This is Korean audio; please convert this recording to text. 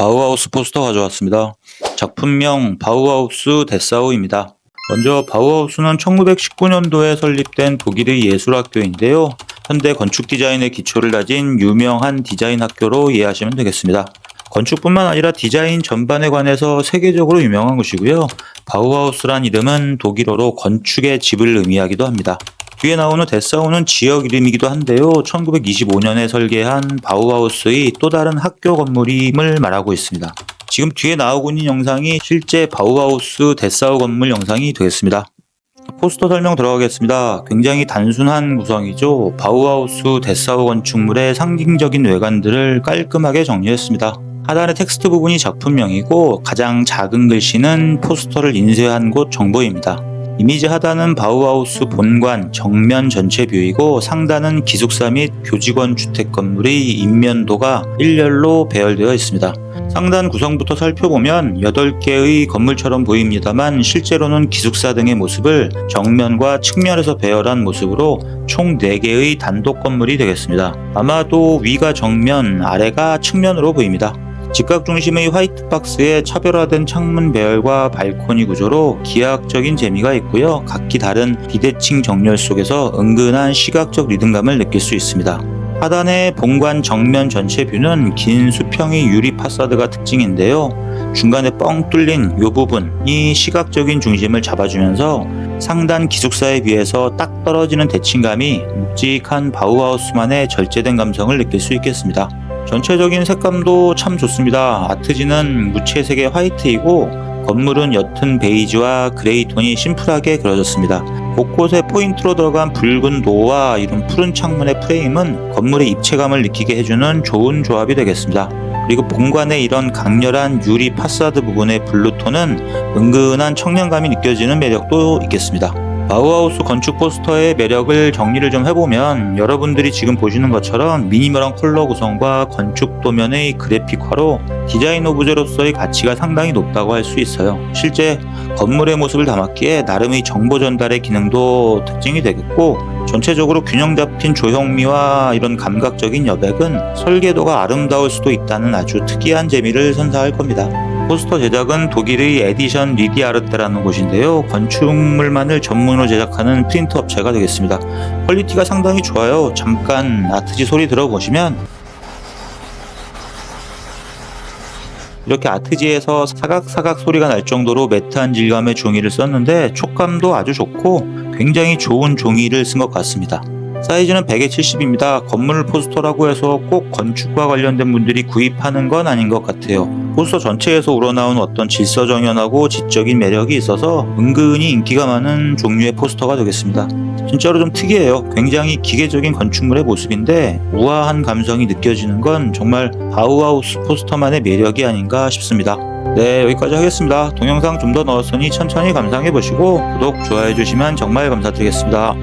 바우하우스 포스터 가져왔습니다. 작품명 바우하우스 데사우입니다. 먼저 바우하우스는 1919년도에 설립된 독일의 예술학교인데요. 현대 건축 디자인의 기초를 다진 유명한 디자인 학교로 이해하시면 되겠습니다. 건축뿐만 아니라 디자인 전반에 관해서 세계적으로 유명한 곳이고요. 바우하우스란 이름은 독일어로 건축의 집을 의미하기도 합니다. 뒤에 나오는 데사우는 지역 이름이기도 한데요. 1925년에 설계한 바우하우스의 또 다른 학교 건물임을 말하고 있습니다. 지금 뒤에 나오고 있는 영상이 실제 바우하우스 데사우 건물 영상이 되겠습니다. 포스터 설명 들어가겠습니다. 굉장히 단순한 구성이죠. 바우하우스 데사우 건축물의 상징적인 외관들을 깔끔하게 정리했습니다. 하단의 텍스트 부분이 작품명이고 가장 작은 글씨는 포스터를 인쇄한 곳 정보입니다. 이미지 하단은 바우하우스 본관 정면 전체 뷰이고 상단은 기숙사 및 교직원 주택 건물의 인면도가 일렬로 배열되어 있습니다. 상단 구성부터 살펴보면 8개의 건물처럼 보입니다만 실제로는 기숙사 등의 모습을 정면과 측면에서 배열한 모습으로 총 4개의 단독 건물이 되겠습니다. 아마도 위가 정면, 아래가 측면으로 보입니다. 직각 중심의 화이트 박스에 차별화된 창문 배열과 발코니 구조로 기하학적인 재미가 있고요. 각기 다른 비대칭 정렬 속에서 은근한 시각적 리듬감을 느낄 수 있습니다. 하단의 본관 정면 전체 뷰는 긴 수평의 유리 파사드가 특징인데요. 중간에 뻥 뚫린 이 부분이 시각적인 중심을 잡아주면서 상단 기숙사에 비해서 딱 떨어지는 대칭감이 묵직한 바우하우스만의 절제된 감성을 느낄 수 있겠습니다. 전체적인 색감도 참 좋습니다. 아트지는 무채색의 화이트이고 건물은 옅은 베이지와 그레이 톤이 심플하게 그려졌습니다. 곳곳에 포인트로 들어간 붉은 노와 이런 푸른 창문의 프레임은 건물의 입체감을 느끼게 해주는 좋은 조합이 되겠습니다. 그리고 본관의 이런 강렬한 유리 파사드 부분의 블루톤은 은근한 청량감이 느껴지는 매력도 있겠습니다. 바우하우스 건축 포스터의 매력을 정리를 좀 해보면 여러분들이 지금 보시는 것처럼 미니멀한 컬러 구성과 건축 도면의 그래픽화로 디자인 오브제로서의 가치가 상당히 높다고 할 수 있어요. 실제 건물의 모습을 담았기에 나름의 정보 전달의 기능도 특징이 되겠고 전체적으로 균형 잡힌 조형미와 이런 감각적인 여백은 설계도가 아름다울 수도 있다는 아주 특이한 재미를 선사할 겁니다. 포스터 제작은 독일의 에디션 리디아르테라는 곳인데요. 건축물만을 전문으로 제작하는 프린트 업체가 되겠습니다. 퀄리티가 상당히 좋아요. 잠깐 아트지 소리 들어보시면 이렇게 아트지에서 사각사각 소리가 날 정도로 매트한 질감의 종이를 썼는데 촉감도 아주 좋고 굉장히 좋은 종이를 쓴 것 같습니다. 사이즈는 100에 70입니다. 건물 포스터라고 해서 꼭 건축과 관련된 분들이 구입하는 건 아닌 것 같아요. 포스터 전체에서 우러나온 어떤 질서정연하고 지적인 매력이 있어서 은근히 인기가 많은 종류의 포스터가 되겠습니다. 진짜로 좀 특이해요. 굉장히 기계적인 건축물의 모습인데 우아한 감성이 느껴지는 건 정말 바우하우스 포스터만의 매력이 아닌가 싶습니다. 네, 여기까지 하겠습니다. 동영상 좀 더 넣었으니 천천히 감상해 보시고 구독, 좋아해 주시면 정말 감사드리겠습니다.